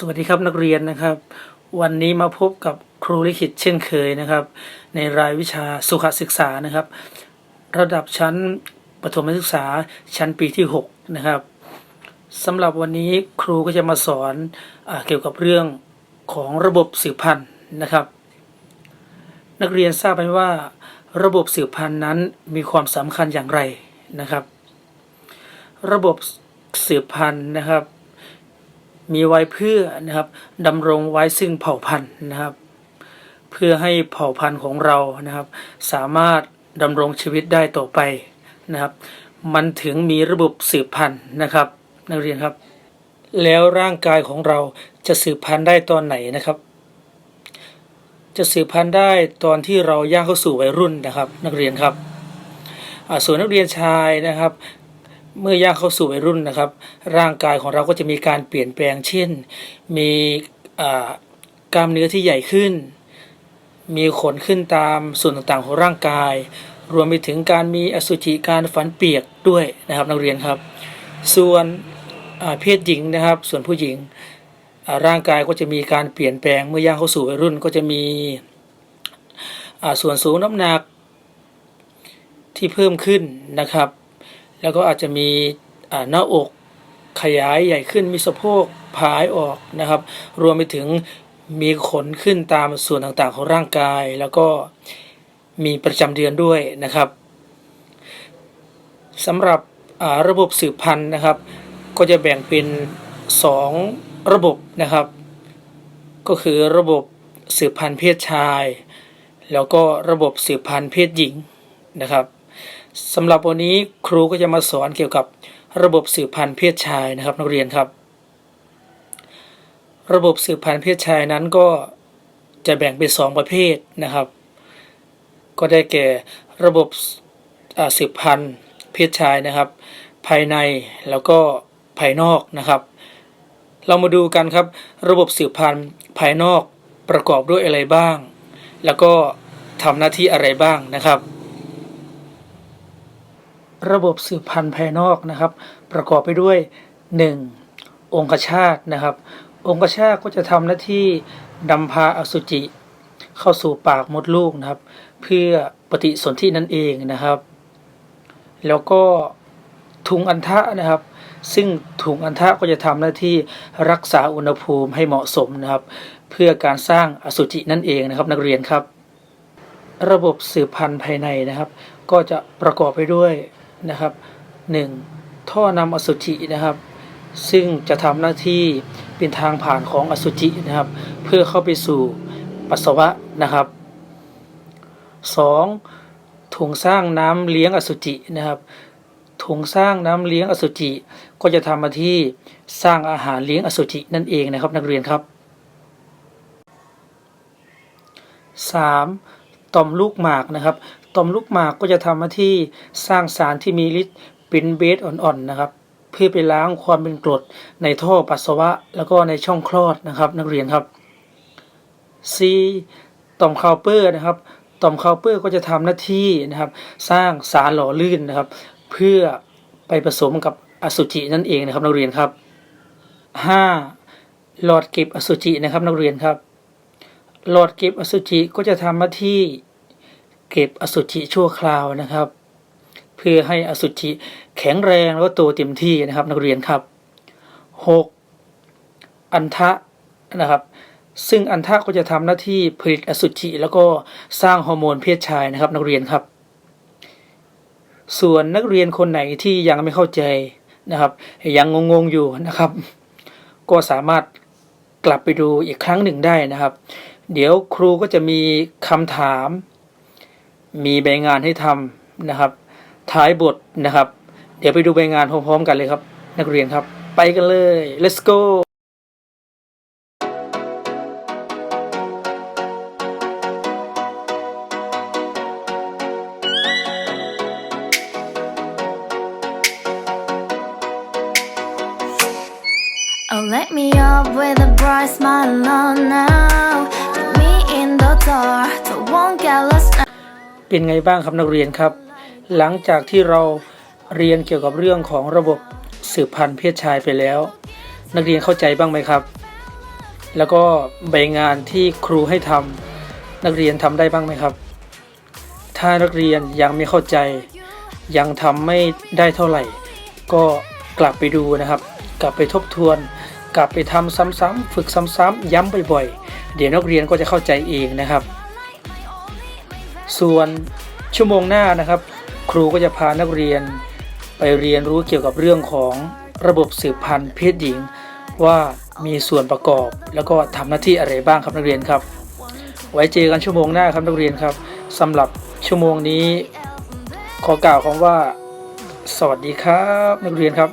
สวัสดีครับนักเรียนนะครับ วันนี้มาพบกับครูลิขิตเช่นเคยนะครับ ในรายวิชาสุขศึกษานะครับ ระดับชั้นประถมศึกษาชั้นปีที่ 6 นะครับสำหรับวันนี้ครูก็จะมาสอนอเกี่ยวกับเรื่องของระบบสืบพันธุ์นะครับ นักเรียนทราบไหมว่า ระบบสืบพันธุ์นั้นมีความสำคัญอย่างไรนะครับ ระบบสืบพันธุ์นะครับ มีไว้เพื่อนะครับดำรงไว้ซึ่งเผ่าพันธุ์นะครับ เพื่อให้เผ่าพันธุ์ของเรานะครับ สามารถดำรงชีวิตได้ต่อไปนะครับ มันถึงมีระบบสืบพันธุ์นะครับ นักเรียนครับ แล้วร่างกายของเราจะสืบพันธุ์ได้ตอนไหนนะครับ จะสืบพันธุ์ได้ตอนที่เราย่างเข้าสู่วัยรุ่นนะครับ นักเรียนครับส่วนนักเรียนชายนะครับ เมื่อย่างเข้าสู่วัยรุ่นนะครับ ร่างกายของเราก็จะมีการเปลี่ยนแปลง เช่น มีกล้ามเนื้อที่ใหญ่ขึ้น มีขนขึ้นตามส่วนต่างๆ ของร่างกาย รวมไปถึงการมีอสุจิการฝันเปียกด้วยนะครับนักเรียนครับ ส่วนเพศหญิงนะครับ ส่วนผู้หญิงร่างกายก็จะมีการเปลี่ยนแปลงเมื่อย่างเข้าสู่วัยรุ่นก็จะมีส่วนสูงน้ำหนักที่เพิ่มขึ้นนะครับ แล้วก็อาจจะมีหน้าอกขยายใหญ่ขึ้นมีสะโพกผายออกนะครับ รวมไปถึงมีขนขึ้นตามส่วนต่างๆของร่างกาย แล้วก็มีประจำเดือนด้วยนะครับสำหรับระบบสืบพันธุ์นะครับ ก็จะแบ่งเป็น 2 ระบบนะครับ ก็คือระบบสืบพันธุ์เพศชาย แล้วก็ระบบสืบพันธุ์เพศหญิงนะครับ สำหรับวันนี้ครูก็จะมาสอนเกี่ยวกับระบบสืบพันธุ์เพศชายนะครับนักเรียนครับ ระบบสืบพันธุ์เพศชายนั้นก็จะแบ่งเป็นสองประเภทนะครับ ก็ได้แก่ระบบสืบพันธุ์เพศชายนะครับ ภายในแล้วก็ภายนอกนะครับ เรามาดูกันครับ ระบบสืบพันธุ์ภายนอกประกอบด้วยอะไรบ้าง แล้วก็ทำหน้าที่อะไรบ้างนะครับ ระบบสืบพันธุ์ภายนอกนะครับ ประกอบไปด้วย 1. องคชาตนะครับ องคชาตก็จะทำหน้าที่นำพาอสุจิ เข้าสู่ปากมดลูกนะครับ เพื่อปฏิสนธินั่นเองนะครับ แล้วก็ถุงอันทะนะครับ ซึ่งถุงอันทะก็จะทำหน้าที่รักษาอุณหภูมิให้เหมาะสมนะครับ เพื่อการสร้างอสุจินั่นเองนะครับนักเรียนครับ ระบบสืบพันธุ์ภายในนะครับ ก็จะประกอบไปด้วย นะครับ 1. ท่อนำอสุจินะครับ ซึ่งจะทำหน้าที่เป็นทางผ่านของอสุจินะครับ เพื่อเข้าไปสู่ปัสสาวะนะครับ 2. ถุงสร้างน้ำเลี้ยงอสุจินะครับถุงสร้างน้ำเลี้ยงอสุจิ ก็จะทำหน้าที่สร้างอาหารเลี้ยงอสุจินั่นเองนะครับ นักเรียนครับ 3. ต่อมลูกหมากนะครับ ต่อมลูกหมากก็จะทำหน้าที่สร้างสารที่มีฤทธิ์เป็นเบสอ่อนๆนะครับ เพื่อไปล้างความเป็นกรดในท่อปัสสาวะ แล้วก็ในช่องคลอดนะครับ นักเรียนครับ C ต่อมคาวเปอร์นะครับต่อมคาวเปอร์ก็จะทำหน้าที่นะครับ สร้างสารหล่อลื่นนะครับ เพื่อไปผสมกับอสุจินั่นเองนะครับ นักเรียนครับ 5. หลอดเก็บอสุจินะครับ นักเรียนครับ หลอดเก็บอสุจิก็จะทำหน้าที่ เก็บอสุจิชั่วคราวนะครับ เพื่อให้อสุจิแข็งแรงแล้วก็โตเต็มที่นะครับ นักเรียนครับ 6. อันทะนะครับ ซึ่งอันทะก็จะทำหน้าที่ผลิตอสุจิแล้วก็สร้างฮอร์โมนเพศชายนะครับ นักเรียนครับ ส่วนนักเรียนคนไหนที่ยังไม่เข้าใจนะครับ ยังงงๆอยู่นะครับ ก็สามารถกลับไปดูอีกครั้งหนึ่งได้นะครับ เดี๋ยวครูก็จะมีคำถาม มีใบงานให้ทำนะครับ ท้ายบทนะครับ เดี๋ยวไปดูใบงานพร้อมๆ กันเลยครับ นักเรียนครับ ไปกันเลย let's go Oh, let me up with a bright smile on now. Put me in the เป็นไงบ้างครับนักเรียนครับ หลังจากที่เราเรียนเกี่ยวกับเรื่องของระบบสืบพันธุ์เพศชายไปแล้ว นักเรียนเข้าใจบ้างไหมครับ แล้วก็ใบงานที่ครูให้ทำนักเรียนทำได้บ้างไหมครับ ถ้านักเรียนยังไม่เข้าใจ ยังทำไม่ได้เท่าไหร่ ก็กลับไปดูนะครับ กลับไปทบทวน กลับไปทำซ้ำๆฝึกซ้ำๆย้ำบ่อย ๆ เดี๋ยวนักเรียนก็จะเข้าใจเองนะครับ ส่วนชั่วโมงหน้านะครับ ครูก็จะพานักเรียนไปเรียนรู้เกี่ยวกับเรื่องของระบบสืบพันธุ์เพศหญิง ว่ามีส่วนประกอบ แล้วก็ทำหน้าที่อะไรบ้างครับนักเรียนครับ ไว้เจอกันชั่วโมงหน้าครับนักเรียนครับสำหรับชั่วโมงนี้ ขอกล่าวคำว่า สวัสดีครับ นักเรียนครับ